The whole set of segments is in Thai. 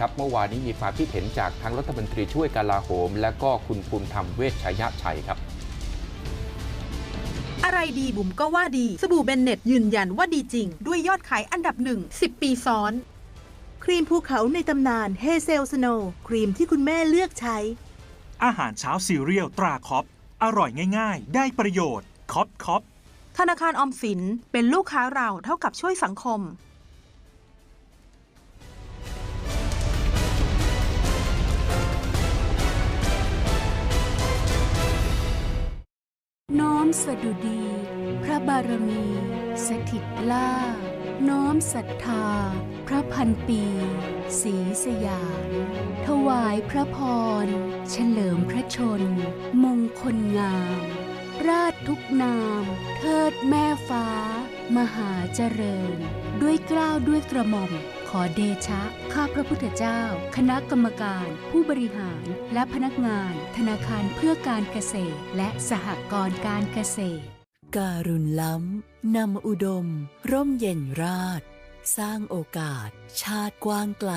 ครับเมื่อวานนี้มีความคิดเห็นจากทั้งรัฐมนตรีช่วยกลาโหม และก็คุณภูมิธรรมเวชชยชัยครับอะไรดีบุ๋มก็ว่าดี สบู่เบนเน็ตยืนยันว่าดีจริง ด้วยยอดขายอันดับหนึ่ง 10 ปีซ้อน ครีมภูเขาในตำนานเฮเซลสโนครีมที่คุณแม่เลือกใช้ อาหารเช้าซีเรียลตราคอปอร่อยง่าย ๆ ได้ประโยชน์คอปคอปธนาคารออมสินเป็นลูกค้าเราเท่ากับช่วยสังคม สดุดี พระบารมี สถิตล่า น้อมศรัทธา พระพันปี สีสยามถวายพระพร เฉลิมพระชน มงคลงาม ราชทุกนาม เทิดแม่ฟ้า มหาเจริญ ด้วยเกล้าวด้วยกระหม่อม ขอเดชะ ข้าพระพุทธเจ้า คณะกรรมการ ผู้บริหาร และพนักงาน ธนาคารเพื่อการเกษตร และสหกรณ์การเกษตร การุณล้ำ นำอุดม ร่มเย็นราช สร้างโอกาส ชาติกว้างไกล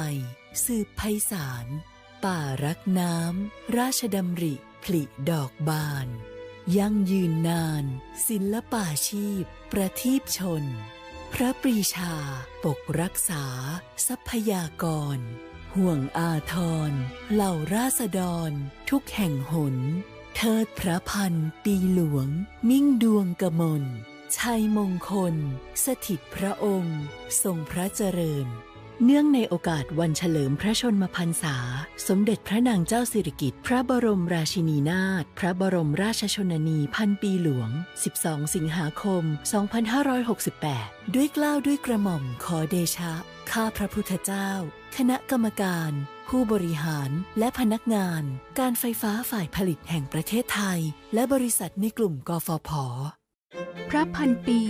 สืบไพศาล ป่ารักน้ำ ราชดำริ ผลิดอกบาน ยั่งยืนนาน ศิลปาชีพ ประทีปชน พระปรีชา ปกรักษา ทรัพยากร ห่วงอาทร เหล่าราษฎร ทุกแห่งหน เทิดพระพันปีหลวง มิ่งดวงกมลชัยมงคล สถิตพระองค์ ทรงพระเจริญ เนื่องในโอกาสวันเฉลิมพระชนมพรรษา สมเด็จพระนางเจ้าสิริกิติ์พระบรมราชินีนาถพระบรมราชชนนีพันปีหลวง 12 สิงหาคม 2568 ด้วยกล้าวด้วยกระหม่อมขอเดชะ ข้าพระพุทธเจ้า คณะกรรมการ ผู้บริหารและพนักงาน การไฟฟ้าฝ่ายผลิตแห่งประเทศไทย และบริษัทในกลุ่มกฟผ พระพันปี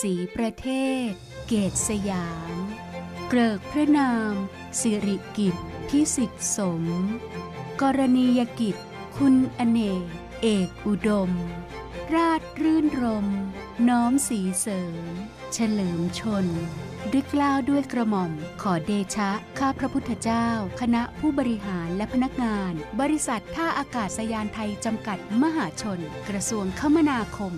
สีประเทศ เกตสยาม เกริกพระนาม สิริกิตพิสิทธิสม กรณียกิจ คุณอเนกเอกอุดม ราชรื่นรม น้อมสีเสริม เฉลิมชน ด้วยกล้าวด้วยกระหม่อม ขอเดชะ ข้าพระพุทธเจ้า คณะผู้บริหารและพนักงาน บริษัทท่าอากาศยานไทยจำกัดมหาชน กระทรวงคมนาคม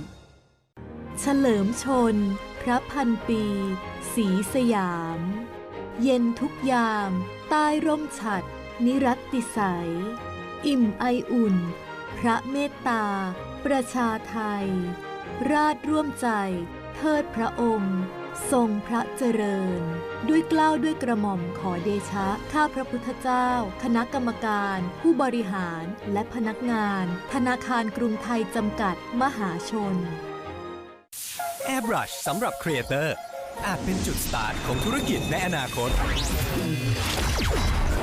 เฉลิมชน พระพันปี สีสยาม เย็นทุกยาม ใต้ร่มฉัด นิรัตติสัยอิ่มไออุ่น พระเมตตา ประชาไทย ราชร่วมใจ เทิดพระองค์ ทรงพระเจริญ ด้วยกล้าวด้วยกระหม่อมขอเดชะ ข้าพระพุทธเจ้า คณะกรรมการ ผู้บริหารและพนักงาน ธนาคารกรุงไทยจำกัดมหาชน Airbrush สำหรับครีเอเตอร์ อาจเป็นจุดสตาร์ทของธุรกิจในอนาคต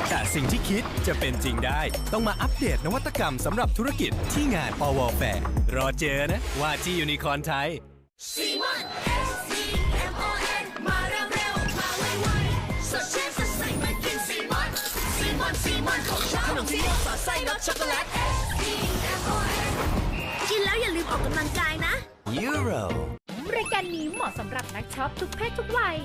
แต่สิ่งที่คิดจะเป็นจริงได้ ต้องมาอัปเดตนวัตกรรมสำหรับธุรกิจที่งานปวแฟร์รอเจอนะ ว่าที่ยูนิคอนไทยซีมอน S C M O N มาเร็วเร็วมาไวไวสดชื่นสดใสมากินซีมอนซีมอนซีมอนของฉันขนมซีมอนสอดไส้รสช็อกโกแลต S C M O N กินแล้วอย่าลืมออกกำลังกายนะ Euro ร แกนนี้เหมาะสำหรับนักช็อปทุกเพศทุกวัย